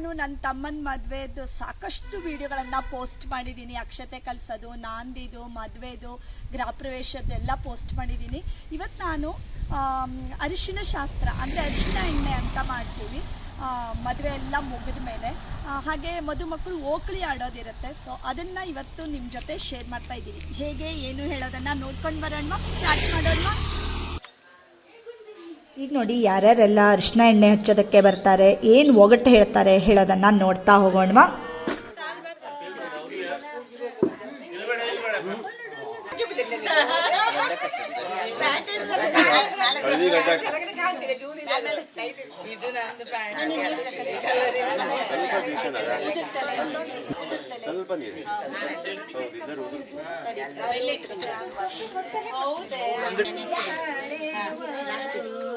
ನಾನು ನನ್ನ ತಮ್ಮನ ಮದುವೆದು ಸಾಕಷ್ಟು ವಿಡಿಯೋಗಳನ್ನು ಪೋಸ್ಟ್ ಮಾಡಿದ್ದೀನಿ. ಅಕ್ಷತೆ ಕಲಿಸೋದು, ನಾಂದಿದು, ಮದುವೆದು, ಗೃಹಪ್ರವೇಶದ್ದೆಲ್ಲ ಪೋಸ್ಟ್ ಮಾಡಿದ್ದೀನಿ. ಇವತ್ತು ನಾನು ಅರಿಶಿನ ಶಾಸ್ತ್ರ, ಅಂದರೆ ಅರಿಶಿನ ಎಣ್ಣೆ ಅಂತ ಮಾಡ್ತೀವಿ. ಮದುವೆ ಎಲ್ಲ ಮುಗಿದ ಮೇಲೆ. ಹಾಗೆ ಮದುಮಕ್ಕಳು ಓಕಳಿ ಆಡೋದಿರುತ್ತೆ. ಸೊ ಅದನ್ನು ಇವತ್ತು ನಿಮ್ಮ ಜೊತೆ ಶೇರ್ ಮಾಡ್ತಾ ಇದ್ದೀನಿ. ಹೇಗೆ, ಏನು ಹೇಳೋದನ್ನು ನೋಡ್ಕೊಂಡು ಬರೋಣ ಸ್ಟಾರ್ಟ್ ಮಾಡೋಣ ಈಗ ನೋಡಿ ಯಾರ್ಯಾರೆಲ್ಲ ಅರಿಶಿನ ಎಣ್ಣೆ ಹಚ್ಚೋದಕ್ಕೆ ಬರ್ತಾರೆ ಏನು ಒಗಟ್ಟು ಹೇಳ್ತಾರೆ ಹೇಳೋದನ್ನ ನೋಡ್ತಾ ಹೋಗೋಣವಾ. ಹೌದು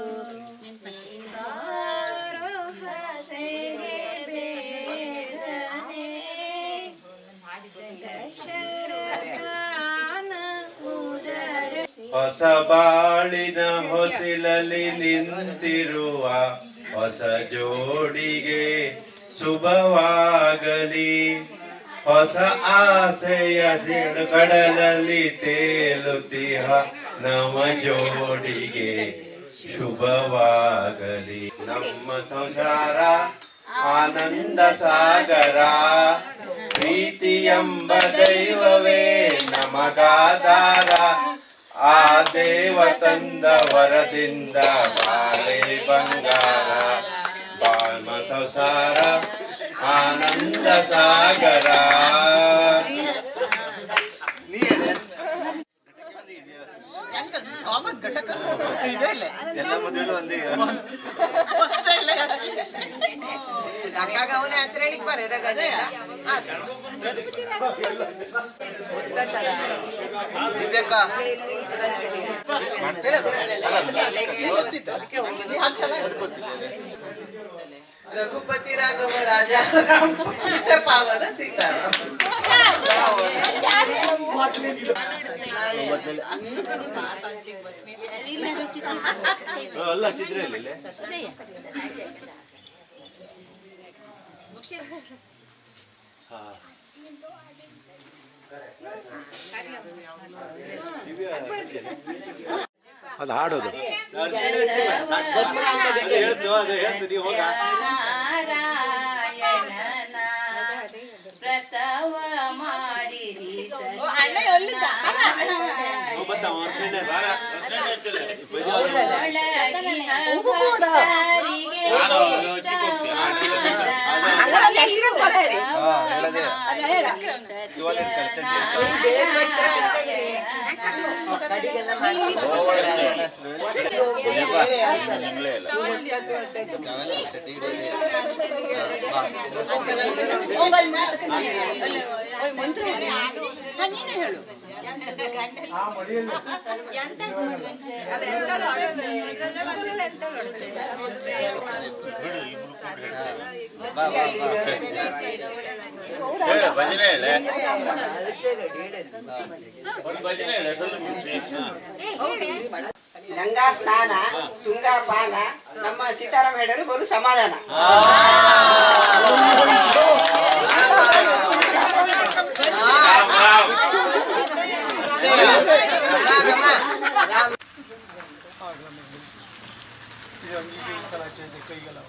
ಹೊಸ ಬಾಳಿನ ಹೊಸಿಲಲ್ಲಿ ನಿಂತಿರುವ ಹೊಸ ಜೋಡಿಗೆ ಶುಭವಾಗಲಿ. ಹೊಸ ಆಸೆಯ ಕಡಲಲ್ಲಿ ತೇಲುತ್ತಿಹ ನವ ಜೋಡಿಗೆ ಶುಭವಾಗಲಿ. ನಮ್ಮ ಸಂಸಾರ ಆನಂದ ಸಾಗರ ಪ್ರೀತಿ ಎಂಬ ದೈವವೇ ನಮಗಾದಾರ ಆ ದೇವ ತಂದ ವರದಿಂದ ಬಾಳೆ ಬಂಗಾರ ಬಾಲ್ಮ ಸಂಸಾರ ಆನಂದ ಸಾಗರ. ಘಟಕ ಇದೆ ಇಲ್ಲ ಎಲ್ಲ ಮದುವೆಲು ಒಂದೇ. ಸಾಕಾಗ ಅವನ ಹೆಸರು ಹೇಳಿಕ್ ಬರ ರಘುಪತಿ ರಾಘವ ರಾಜ ಪಾವನ ಸೀತಾರಾಮ. ಅಲ್ಲ ಚಿತ್ರ ಇಲ್ಲ ಅದು ಹಾಡೋದು ವ್ರತವ ಮಾಡಿರಿ ಬತ್ತ ಅವ ಎಂತ ಎಂತ ಮಾಡೋದು? ಮನೆಯಲ್ಲಿ ಎಂತ ಮಾಡೋದು? ಬಾ, ಬಾ, ಬಾ. ಗಂಗಾ ಸ್ನಾನ ತುಂಗಾ ಪಾನ ನಮ್ಮ ಸೀತಾರಾಮ ಹೇಳರು ಗೋಲು ಸಮಾಧಾನ कला चाहिए कई गला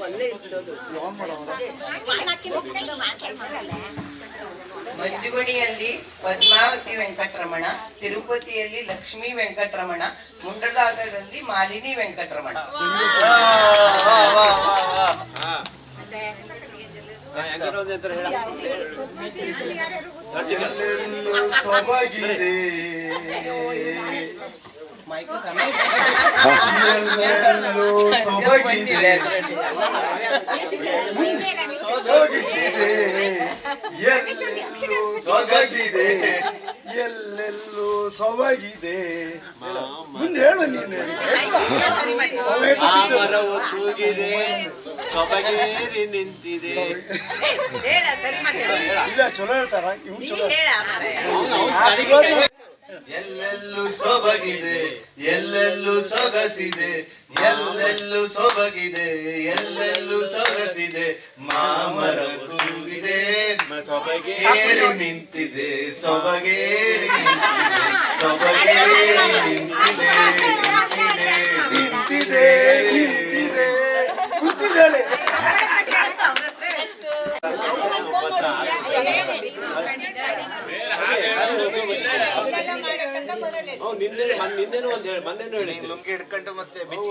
ಒಳ್ಳೆ ಇರ್ತದೆ ಮಂಜುಗುಡಿಯಲ್ಲಿ ಪದ್ಮಾವತಿ ವೆಂಕಟರಮಣ ತಿರುಪತಿಯಲ್ಲಿ ಲಕ್ಷ್ಮೀ ವೆಂಕಟರಮಣ ಮುಂಡಗಾಗದಲ್ಲಿ ಮಾಲಿನಿ ವೆಂಕಟರಮಣ. ಮೈಕ್ ಸೊಬಗಿದೆ. ಸೊಬಗಿದೆ ಸೊಗಸಿದೆ ಎಲ್ಲೆಲ್ಲೂ ಸೊಗಗಿದೆ. ಎಲ್ಲೆಲ್ಲೂ ಸೊಬಗಿದೆ ಮುಂದೆ ಹೇಳು ನೀನು. ಮರವು ತೂಗಿದೆ ಸೊಬಗೇರಿ ನಿಂತಿದೆ. ಹೇಳ ಸರಿ ಮಾಡಿ ಇಲ್ಲ ಚಲೋ ಹೇಳ್ತಾರ. ಇವ್ ಚಲೋ. ಎಲ್ಲೆಲ್ಲೂ ಸೊಬಗಿದೆ, ಎಲ್ಲೆಲ್ಲೂ ಸೊಗಸಿದೆ, ಎಲ್ಲೆಲ್ಲೂ ಸೊಬಗಿದೆ, ಎಲ್ಲೆಲ್ಲೂ ಸೊಗಸಿದೆ. ಮಾಮರ ಕೂಗಿದೆ, ಸೊಬಗೇರಿ ನಿಂತಿದೆ, ಸೊಬಗೇರಿ ಸೊಬಗೇರಿ ನಿಂತಿದೆ ನಿಂತಿದೆ ನಿಂತಿದೆ. ನಿನ್ನೆನೂ ಒಂದು ಹೇಳಿ ಮೊನ್ನೆನೂ ಹೇಳಿ ಲುಂಗಿ ಹಿಡ್ಕೊಂಡು ಮತ್ತೆ ಬಿಚ್ಚಿ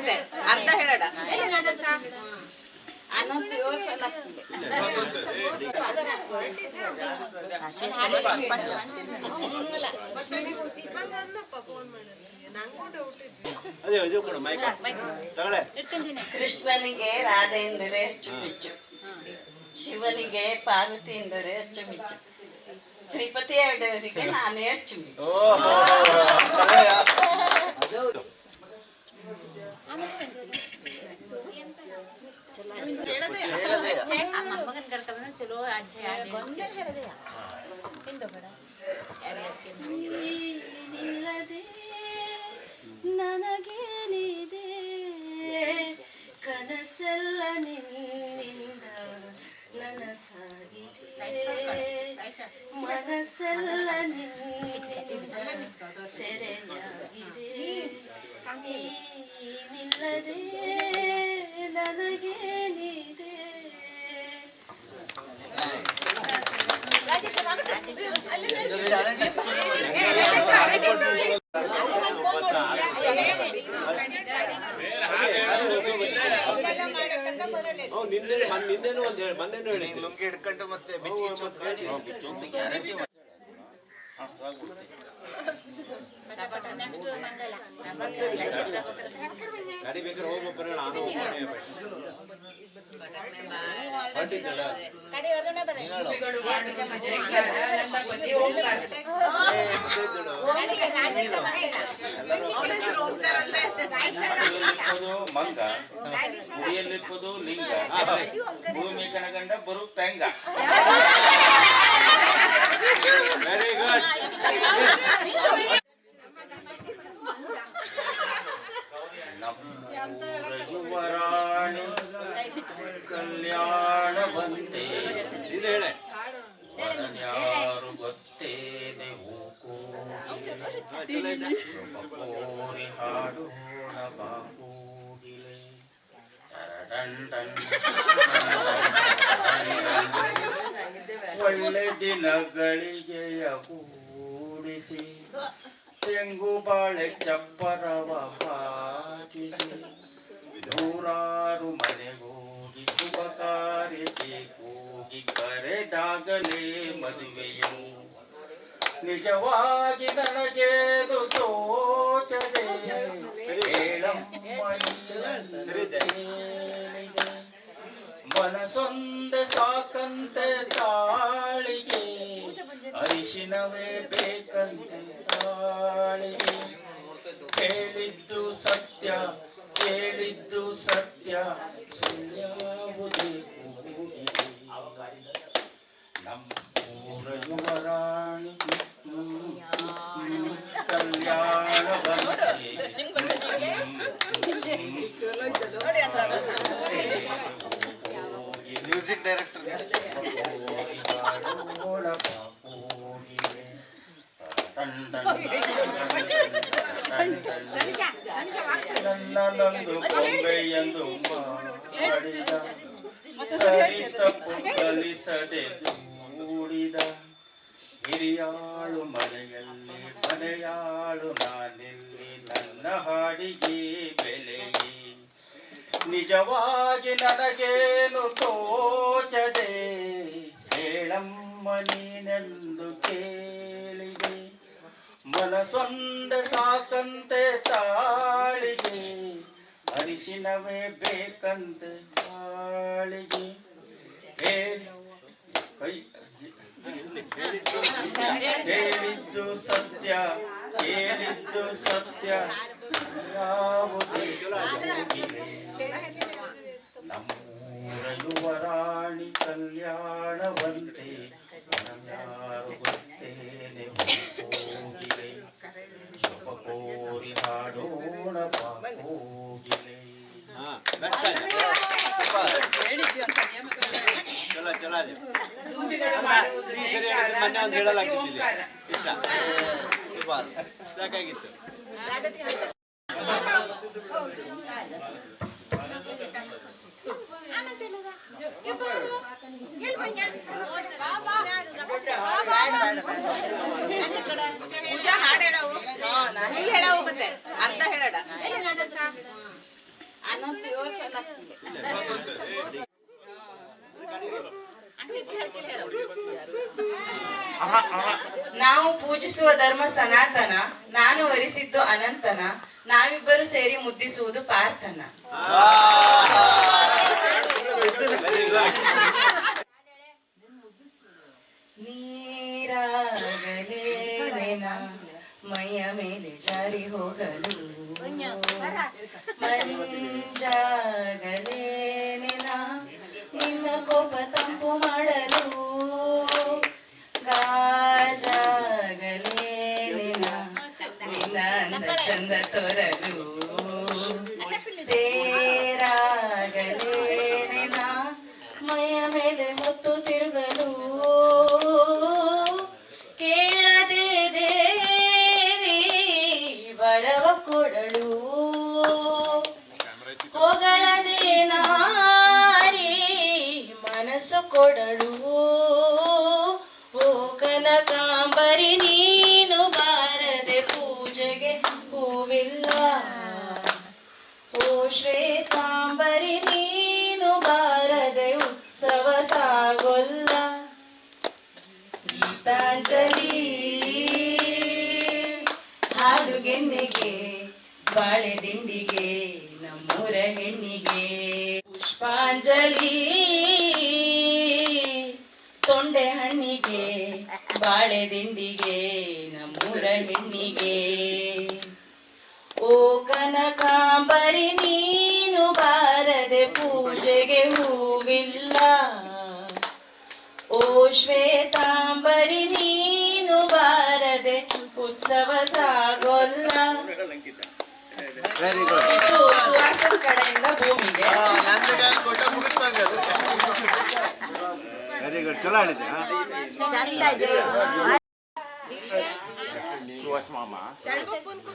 ಮತ್ತೆ ಅರ್ಧ ಹೇಳಡ ಅನಂತ ಯೋಚನೆ ಆಗ್ತಿದೆ ಕೃಷ್ಣನಿಗೆ ರಾಧೆ ಎಂದರೆ ಅಚ್ಚುಮೆಚ್ಚು. ಶಿವನಿಗೆ ಪಾರ್ವತಿ ಎಂದರೆ ಅಚ್ಚುಮೆಚ್ಚು. ಶ್ರೀಪತಿ ಅವರಿಗೆ ನಾನೇ ಅಚ್ಚುಮೆಚ್ಚು. ನೀನಿಲ್ಲದೆ ನನಗೇನಿದೆ ಕನಸಲ್ಲ ನಿನ್ನಿಂದ ನನಸಾಗಿದೆ ಮನಸ್ಸೆಲ್ಲ ನಿನ್ನಿಂದ ಸೆರೆಯಾಗಿದೆ ನೀನಿಲ್ಲದೆ ನನಗೇನಿದೆ ಹ್ಞೂ, ನಿನ್ನೆ ಮೊನ್ನೆ- ನಿನ್ನೆನೂ ಒಂದು ಹೇಳಿ ಮೊನ್ನೆನೂ ಹೇಳಿದ್ದೆ ಲುಂಗಿ ಹಿಡ್ಕೊಂಡು ಮತ್ತೆ ಬಿಚ್ಚಿ ಗಾಡಿ ಬೇಕಾದ್ರೆ ಹೋಗ್ಬೇಕು ಬರೋಣ ನಾನು ಹೋಗ್ತೀನಿ. ಹೊರಟಿದ್ದಲ್ಲ? ಗುಡಿಯಲ್ಲಿಪ್ಪದು ಮಂಗ ಲಿಂಗ ಭೂಮಿ ಕನಗಂಡ ಬರು ಪೆಂಗ ವೆರಿ ಗುಡ್ ನಮ್ಮೂರ ಯುವರಾಣಿ ಕಲ್ಯಾಣ ಬಂತೆ ಇದು ಹೇಳೆ. ಯಾರು ಗೊತ್ತೇನೆ ಕೋರಿ ಬಾಕೂಗಿಲೆ. ಟರಡಂಡನ್. ಒಳ್ಳೆ ದಿನಗಳಿಗೆ ಕೂಡಿಸಿ. ತೆಂಗು ಬಾಳೆ ಚಪ್ಪರವ ಹಾಕಿಸಿ ನೂರಾರು ಮನೆಗೋಗಿ ಶುಭ ಕಾರ್ಯಕ್ಕೆ ಕೂಗಿ ಕರೆದಾಗಲೇ ಮದುವೆಯು. ನಿಜವಾಗಿ ನನಗೇನು ತೋಚದೆ. ಮನಸೊಂದೆ ಸಾಕಂತೆ ತಾಳಿಗೆ. ಅರಿಶಿನವೇ ಬೇಕಂತೆ ತಾಳಿಗೆ. ಹೇಳಿದ್ದು ಸತ್ಯ. ಕೇಳಿದ್ದು ಸತ್ಯ. ಸುಳ್ಯಾವುದೇ ಕೂಡಿ ನಮ್ಮೂರ ಯುವರಾಣಿ ಕಲ್ಯಾಣ ಬಂದೆ ನನ್ನಲ್ಲೊಂದು ಗೊಂಬೆಯೊಂದು ಮಾಡಿದ ಬೇಕಂತೆ ತಾಳಿಗೆ ಹೇಳಿ ಕೈ ಹೇಳಿದ್ದು ಸತ್ಯ ಹೇಳಿದ್ದು ಸತ್ಯ ಯಾವುದೇ ಹೋಗಿದೆ ನಮ್ಮೂರ ಯುವರಾಣಿ ಕಲ್ಯಾಣವಂತೆ ಯಾರು ಗೊತ್ತೇನೆ ಹೋಗಿದೆ ಶುಭ ಕೋರಿ ಹಾಡೋಣ ಬಾ ಹೋಗಿದೆ ಹಾ ಬೆಸ್ಟ್ ಚಲೋ ಚಲೋ ಅದೇ ನೀ ಸರಿಯಾಗಿದ್ರೆ ಮೊನ್ನೆ ಒಂದು ಹೇಳಲಾಗ್ತಿದ್ದಿಲ್ಲ ಇಷ್ಟ ಸಾಕಾಗಿತ್ತು ಪೂಜಾ ನಾವು ಪೂಜಿಸುವ ಧರ್ಮ ಸನಾತನ ನಾನು ವರಿಸಿದ್ದು ಅನಂತನ ನಾವಿಬ್ಬರು ಸೇರಿ ಮುದ್ದಿಸುವುದು ಪಾರ್ಥನ. ಜಾರಿ ಹೋಗಲು ಮಂಜಾಗಲೇ ನೆನ ನಿನ್ನ ಕೋಪ ತಂಪು ಮಾಡಲು. ಗಾಜಾಗಲೇ ನೆನ ನಿನ್ನ ಚಂದ ತೋರಲು. ದಿಂಡಿಗೆ ನಮ್ಮೂರ ಹೆಣ್ಣಿಗೆ ಪುಷ್ಪಾಂಜಲಿ. ತೊಂಡೆ ಹಣ್ಣಿಗೆ, ಬಾಳೆ ದಿಂಡಿಗೆ, ನಮ್ಮೂರ ಹೆಣ್ಣಿಗೆ. ಓ ಕನಕಾಂಬರಿ, ನೀನು ಬಾರದೆ ಪೂಜೆಗೆ ಹೂವಿಲ್ಲ. ಓ ಶ್ವೇತಾಂಬರಿ, ನೀನು ಬಾರದೆ ಉತ್ಸವ ಸಾಗೊಲ್ಲ. ವೆರಿ ಗುಡ್ ಇದು ಸುವಾಸನ್ ಕಡೆಯಿಂದ ಭೂಮಿಗೆ. ವೆರಿ ಗುಡ್ ಚಲೋ ಹೇಳಿದ್ದೆ ಮಾಮ ಇಲ್ಲ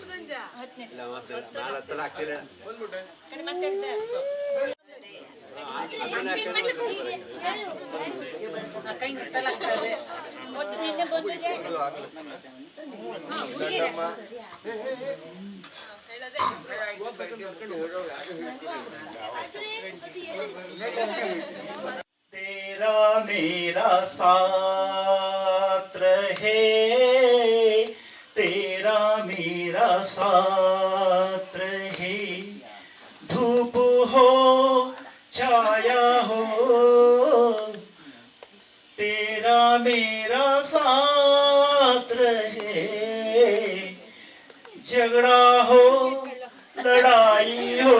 तेरा मेरा सा है तेरा मेरा सात्र है धूप हो छाया हो तेरा मेरा झगड़ा हो लड़ाई हो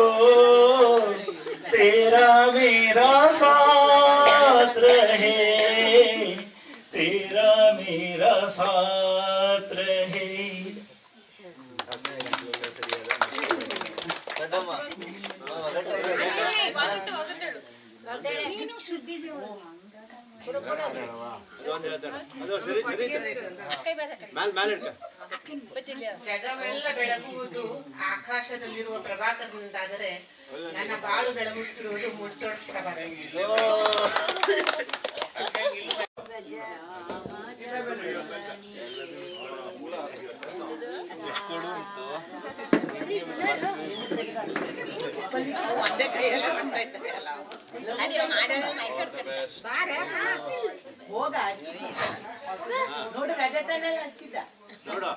तेरा मेरा साथ रहे तेरा मेरा साथ रहे। శుద్ధి ಜಗವೆಲ್ಲ ಬೆಳಗುವುದು ಆಕಾಶದಲ್ಲಿರುವ ಪ್ರಭಾತದಿಂದಾದರೆ ನನ್ನ ಬಾಳು ಬೆಳಗುತ್ತಿರುವುದು ಮುಟ್ಟೊಟ್ಟ ಪ್ರಭಾಕರ ಒಂದೇ ಕೈಯಲ್ಲೇ ಮಾಡ್ತಾ ಇದ್ದಾರೆ ಅಲ್ಲ ನೋಡು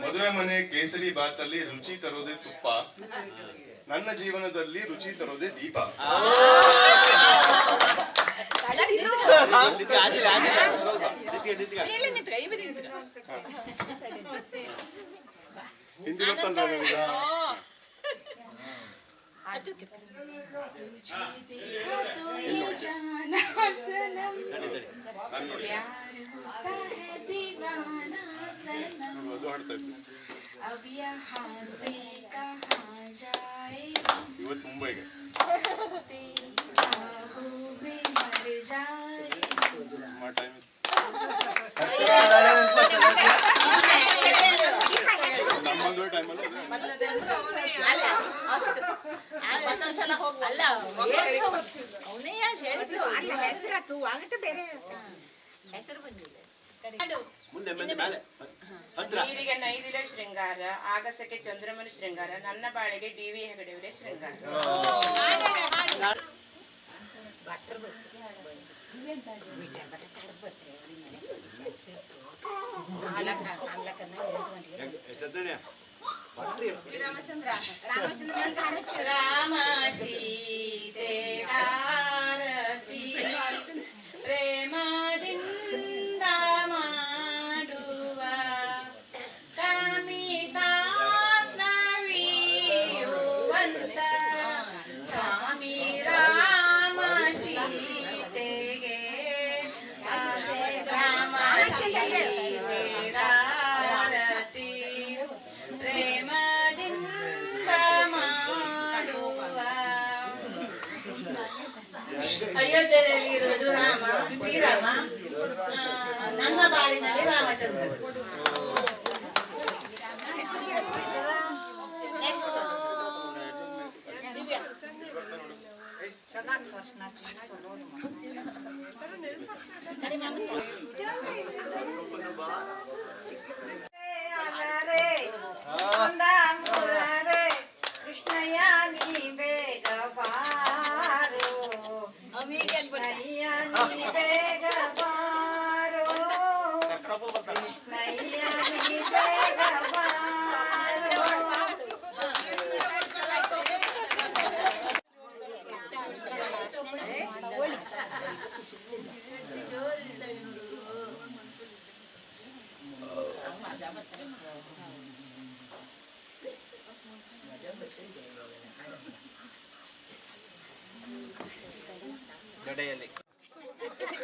ಮದುವೆ ಮನೆ ಕೇಸರಿ ಬಾತಲ್ಲಿ ರುಚಿ ತರೋದೇ ತುಪ್ಪ. ನನ್ನ ಜೀವನದಲ್ಲಿ ರುಚಿ ತರೋದೇ ದೀಪ. ನಿತ್ಯ ಆಗಿಲ್ಲ ಆಗಿಲ್ಲ ನಿತ್ಯ ನಿತ್ಯ ಹಿಂದಿ ಗೊತ್ತಲ್ವ ನನಗ ತಡಿ ತಡಿ ಅದು ಹಾಡ್ತಾ ಇದ್ದೆ अब यहाँ से कहाँ जाए ಇವತ್ತು ಮುಂಬೈಗೆ बाहों में मर जाए ಸುಮಾರು ಟೈಮ್ ನಮ್ಮ ಮದುವೆ ಟೈಮಲ್ಲಿ ಮತ್ತೊಂದ್ಸಲ ಹೋಗುವ ಮುಂದೆ ಮುಂದೆ ಮೇಲೆ ಹತ್ರ ನೀರಿಗೆ ನೈದಿಲ ಶೃಂಗಾರ ಆಗಸಕ್ಕೆ ಚಂದ್ರಮನ ಶೃಂಗಾರ ನನ್ನ ಬಾಳಿಗೆ ಡಿ ವಿ ಹೆಗಡೆಯವರೇ ಶೃಂಗಾರ ಸದ್ದಣ್ಯ ರಾಮ ಸೀತೆ ಆರತಿ ಕೃಷ್ಣಯ್ಯ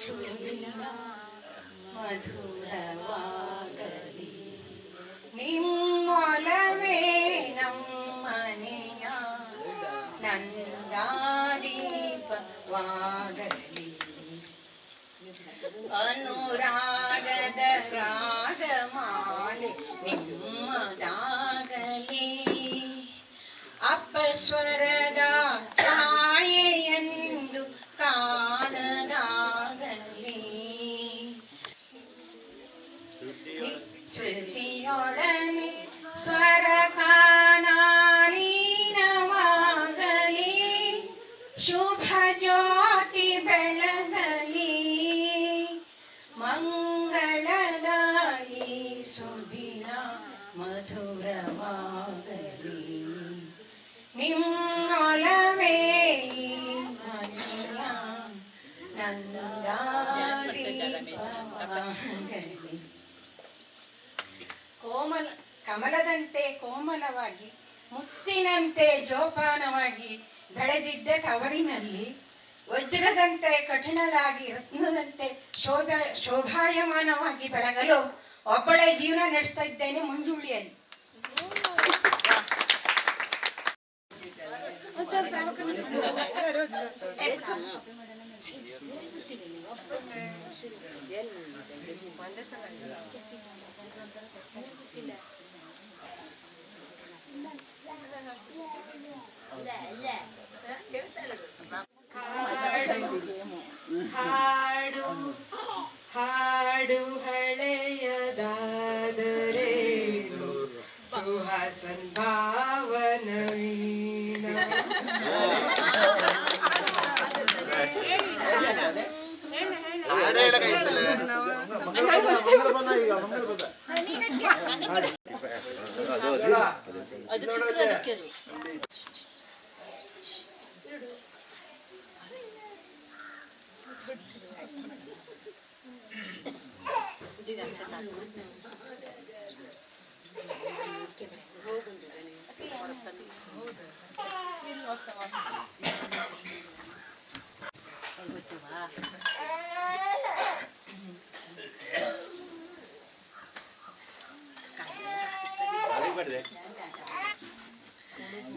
ಸುದಿನ ಮಧುರವಾಗಲಿ ನಿಮ್ಮೊಲವೇ ನಮ್ಮನೆಯ ನಂದಾದೀಪ ವಾಗಲಿ ಅನುರಾಗದ ರಾಗಮಾಲೆ ನಿಮ್ಮದಾಗಲಿ ಅಪಸ್ವರದ ಕೋಮಲ, ಕಮಲದಂತೆ ಕೋಮಲವಾಗಿ, ಮುತ್ತಿನಂತೆ ಜೋಪಾನವಾಗಿ ಬೆಳೆದಿದ್ದ ತವರಿನಲ್ಲಿ, ವಜ್ರದಂತೆ ಕಠಿಣರಾಗಿ ರತ್ನದಂತೆ ಶೋಭ, ಶೋಭಾಯಮಾನವಾಗಿ ಬೆಳಗಲು ಒಬ್ಬಳೇ ಜೀವನ ನಡೆಸ್ತಾ ಇದ್ದೇನೆ ಮುಂಜುಳಿಯಲ್ಲಿ. ¿Cuándo es la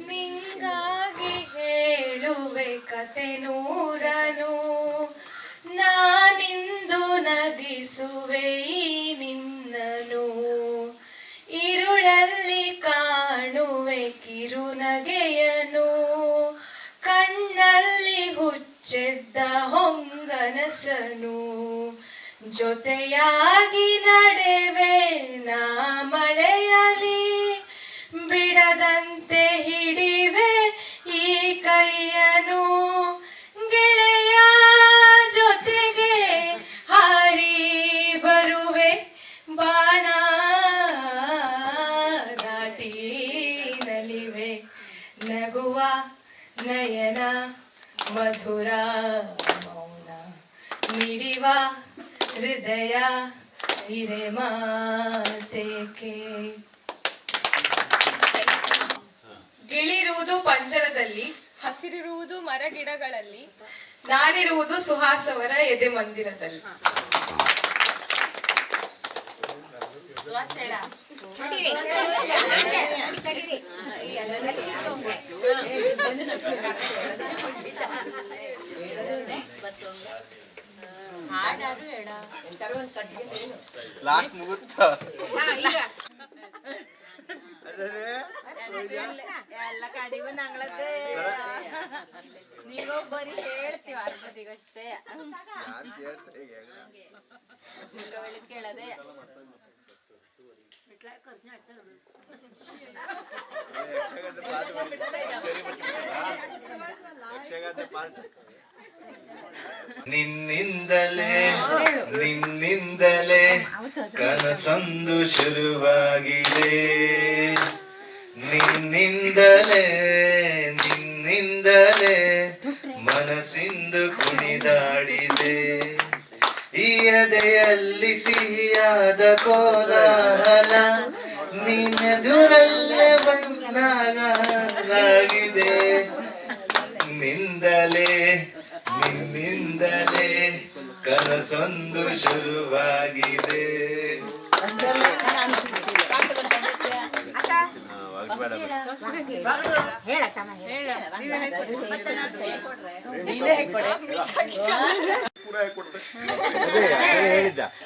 ನಿಂಗಾಗಿ ಹೇಳುವೆ ಕತೆ ನೂರನು ನಾನಿಂದು ನಗಿಸುವೆ ಹುಚ್ಚೆದ್ದ ಹೊಂಗನಸನು ಜೊತೆಯಾಗಿ ನಡೆವೆ ನಾ ಮಳೆಯಲಿ ಬಿಡದಂತೆ ಹಿಡಿವೆ ನಾನಿರುವುದು ಸುಹಾಸವರ ಎದೆ ಮಂದಿರದಲ್ಲಿ ಲಾಸ್ಟ್ ಮುಗುತ್ತ ಎಲ್ಲ ಹೇಳ್ತೀವ ಅರ್ಧದಿಗಷ್ಟೇ ಕೇಳದೆ. ನಿನ್ನಿಂದಲೇ ನಿನ್ನಿಂದಲೇ ಕನಸೊಂದು ಶುರುವಾಗಿದೆ. ನಿನ್ನಿಂದಲೇ ನಿನ್ನಿಂದಲೇ ಮನಸ್ಸಿಂದು ಕುಣಿದಾಡಿದೆ. ಈ ಎದೆಯಲ್ಲಿ ಸಿಹಿಯಾದ ಕೋಲಾಹಲ ನಿನ್ನದುರಲ್ಲೇ ಬಂದಾಗಿದೆ ನಿಂದಲೇ ನಿನ್ನಿಂದಲೇ ಕನಸೊಂದು ಶುರುವಾಗಿದೆ ಬೇಡ ಬೇಡ ಪೂರ ಕೊಡ್ತೆ ಅದೇ ಅದೇ ಹೇಳಿದ್ದ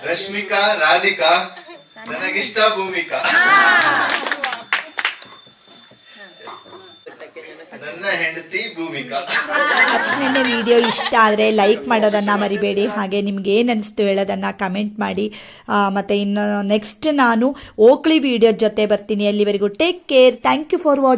ರಶ್ಮಿಕಾ ರಾಧಿಕಾ ನನಗಿಷ್ಟ ಭೂಮಿಕಾ. ನನ್ನ ಹೆಂಡತಿ ಭೂಮಿಕಾ. ವಿಡಿಯೋ ಇಷ್ಟ ಆದರೆ ಲೈಕ್ ಮಾಡೋದನ್ನು ಮರಿಬೇಡಿ. ಹಾಗೆ ನಿಮ್ಗೆ ಏನು ಅನಿಸ್ತು ಹೇಳೋದನ್ನು ಕಮೆಂಟ್ ಮಾಡಿ. ಮತ್ತೆ ಇನ್ನು ನೆಕ್ಸ್ಟ್ ನಾನು ಓಕ್ಳಿ ವಿಡಿಯೋ ಜೊತೆ ಬರ್ತೀನಿ. ಅಲ್ಲಿವರೆಗೂ take care thank you for watch